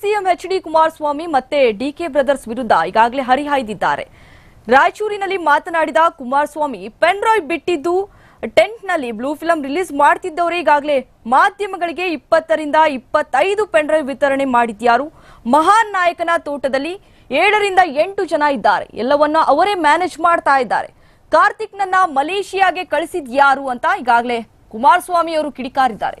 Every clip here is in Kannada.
ಸಿಎಂ ಎಚ್ ಡಿ ಕುಮಾರಸ್ವಾಮಿ ಮತ್ತೆ ಡಿಕೆ ಬ್ರದರ್ಸ್ ವಿರುದ್ಧ ಈಗಾಗಲೇ ಹರಿಹಾಯ್ದಿದ್ದಾರೆ. ರಾಯಚೂರಿನಲ್ಲಿ ಮಾತನಾಡಿದ ಕುಮಾರಸ್ವಾಮಿ ಪೆನ್ ಡ್ರೈವ್ ಬಿಟ್ಟಿದ್ದು ಟೆಂಟ್ನಲ್ಲಿ ಬ್ಲೂ ಫಿಲಂ ರಿಲೀಸ್ ಮಾಡ್ತಿದ್ದವರು, ಈಗಾಗಲೇ ಮಾಧ್ಯಮಗಳಿಗೆ ಇಪ್ಪತ್ತರಿಂದ ಇಪ್ಪತ್ತೈದು ಪೆನ್ ಡ್ರೈವ್ ವಿತರಣೆ ಮಾಡಿದ್ಯಾರು. ಮಹಾನ್ ನಾಯಕನ ತೋಟದಲ್ಲಿ ಏಳರಿಂದ ಎಂಟು ಜನ ಇದ್ದಾರೆ. ಎಲ್ಲವನ್ನ ಅವರೇ ಮ್ಯಾನೇಜ್ ಮಾಡ್ತಾ ಇದ್ದಾರೆ. ಕಾರ್ತಿಕ್ನನ್ನ ಮಲೇಷಿಯಾಗೆ ಕಳಿಸಿದ್ಯಾರು ಅಂತ ಈಗಾಗಲೇ ಕುಮಾರಸ್ವಾಮಿ ಅವರು ಕಿಡಿಕಾರಿದ್ದಾರೆ.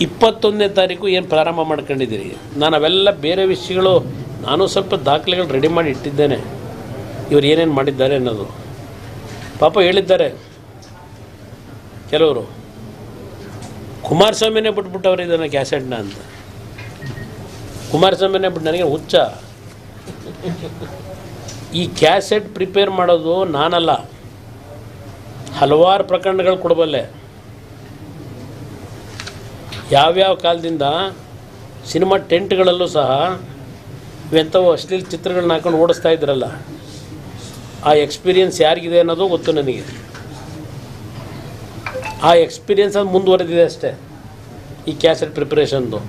ಇಪ್ಪತ್ತೊಂದನೇ ತಾರೀಕು ಏನು ಪ್ರಾರಂಭ ಮಾಡ್ಕೊಂಡಿದ್ದೀರಿ? ನಾನು ಅವೆಲ್ಲ ಬೇರೆ ವಿಷಯಗಳು ನಾನು ಸ್ವಲ್ಪ ದಾಖಲೆಗಳು ರೆಡಿ ಮಾಡಿ ಇಟ್ಟಿದ್ದೇನೆ. ಇವರು ಏನೇನು ಮಾಡಿದ್ದಾರೆ ಅನ್ನೋದು. ಪಾಪ ಹೇಳಿದ್ದಾರೆ. ಕೆಲವರು. ಕುಮಾರಸ್ವಾಮಿನೇ ಬಿಟ್ಬಿಟ್ಟವ್ರು ಇದನ್ನು ಕ್ಯಾಸೆಟ್ನ ಅಂತ. ಕುಮಾರಸ್ವಾಮಿನೇ ಬಿಟ್ಟು ನನಗೆ ಹುಚ್ಚ. ಈ ಕ್ಯಾಸೆಟ್ ಪ್ರಿಪೇರ್ ಮಾಡೋದು ನಾನಲ್ಲ. ಹಲವಾರು ಪ್ರಕರಣಗಳು ಕೊಡಬಲ್ಲೆ. ಯಾವ್ಯಾವ ಕಾಲದಿಂದ ಸಿನಿಮಾ ಟೆಂಟ್ಗಳಲ್ಲೂ ಸಹ ಇವೆಂಥವು ಅಶ್ಲೀಲ ಚಿತ್ರಗಳನ್ನ ಹಾಕೊಂಡು ಓಡಿಸ್ತಾ ಇದ್ರಲ್ಲ, ಆ ಎಕ್ಸ್ಪೀರಿಯನ್ಸ್ ಯಾರಿಗಿದೆ ಅನ್ನೋದು ಗೊತ್ತು ನನಗೆ. ಆ ಎಕ್ಸ್ಪೀರಿಯನ್ಸ್ ಅದು ಮುಂದುವರೆದಿದೆ ಅಷ್ಟೇ, ಈ ಕ್ಯಾಸೆಟ್ ಪ್ರಿಪ್ರೇಷನ್ದು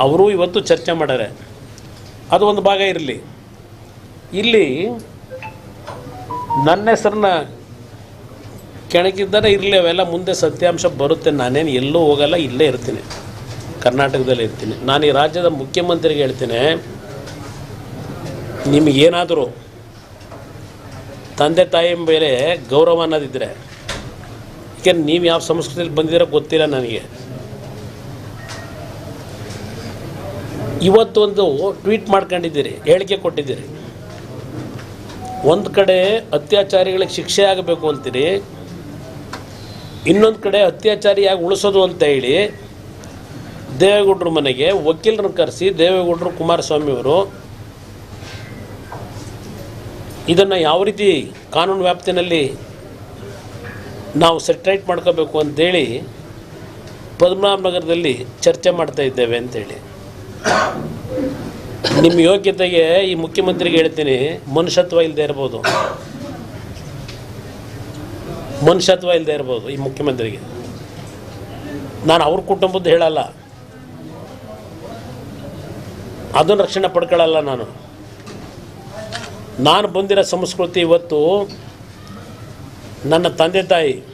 ಅವರು ಇವತ್ತು ಚರ್ಚೆ ಮಾಡ್ಯಾರೆ. ಅದು ಒಂದು ಭಾಗ ಇರಲಿ. ಇಲ್ಲಿ ನನ್ನ ಹೆಸರನ್ನ ಕೆಣಕಿದ್ದಾರೆ ಇರಲಿ, ಅವೆಲ್ಲ ಮುಂದೆ ಸತ್ಯಾಂಶ ಬರುತ್ತೆ. ನಾನೇನು ಎಲ್ಲೂ ಹೋಗಲ್ಲ, ಇಲ್ಲೇ ಇರ್ತೀನಿ. ಕರ್ನಾಟಕದಲ್ಲಿ ಇರ್ತೀನಿ. ನಾನು ಈ ರಾಜ್ಯದ ಮುಖ್ಯಮಂತ್ರಿಗೆ ಹೇಳ್ತೀನಿ ನಿಮಗೇನಾದರೂ ತಂದೆ ತಾಯಿ ಮೇಲೆ ಗೌರವ ಅನ್ನೋದಿದ್ದರೆ ಏಕೆಂದ್ರೆ ನೀವು ಯಾವ ಸಂಸ್ಕೃತಿಯಲ್ಲಿ ಬಂದಿದ್ದೀರೋ ಗೊತ್ತಿಲ್ಲ ನನಗೆ. ಇವತ್ತೊಂದು ಟ್ವೀಟ್ ಮಾಡ್ಕೊಂಡಿದ್ದೀರಿ, ಹೇಳಿಕೆ ಕೊಟ್ಟಿದ್ದೀರಿ. ಒಂದು ಕಡೆ ಅತ್ಯಾಚಾರಿಗಳಿಗೆ ಶಿಕ್ಷೆ ಆಗಬೇಕು ಅಂತೀರಿ ಇನ್ನೊಂದು ಕಡೆ ಅತ್ಯಾಚಾರಿಯಾಗಿ ಉಳಿಸೋದು ಅಂತ ಹೇಳಿ ದೇವೇಗೌಡರ ಮನೆಗೆ ವಕೀಲರನ್ನು ಕರೆಸಿ ದೇವೇಗೌಡರು ಕುಮಾರಸ್ವಾಮಿ ಅವರು ಇದನ್ನು ಯಾವ ರೀತಿ ಕಾನೂನು ವ್ಯಾಪ್ತಿನಲ್ಲಿ ನಾವು ಸೆಟ್ರೈಟ್ ಮಾಡ್ಕೋಬೇಕು ಅಂತೇಳಿ ಪದ್ಮನಾಭನಗರದಲ್ಲಿ ಚರ್ಚೆ ಮಾಡ್ತಾ ಇದ್ದೇವೆ ಅಂತೇಳಿ ನಿಮ್ಮ ಯೋಗ್ಯತೆಗೆ ಈ ಮುಖ್ಯಮಂತ್ರಿಗೆ ಹೇಳ್ತೀನಿ ಮನುಷ್ಯತ್ವ ಇಲ್ಲದೆ ಇರ್ಬೋದು. ಮನುಷ್ಯತ್ವ ಇಲ್ಲದೆ ಇರ್ಬೋದು ಈ ಮುಖ್ಯಮಂತ್ರಿಗೆ. ನಾನು ಅವ್ರ ಕುಟುಂಬದ್ದು ಹೇಳಲ್ಲ. ಅದನ್ನು ರಕ್ಷಣೆ ಪಡ್ಕೊಳ್ಳಲ್ಲ ನಾನು. ನಾನು ಬಂದಿರೋ ಸಂಸ್ಕೃತಿ ಇವತ್ತು ನನ್ನ ತಂದೆ ತಾಯಿ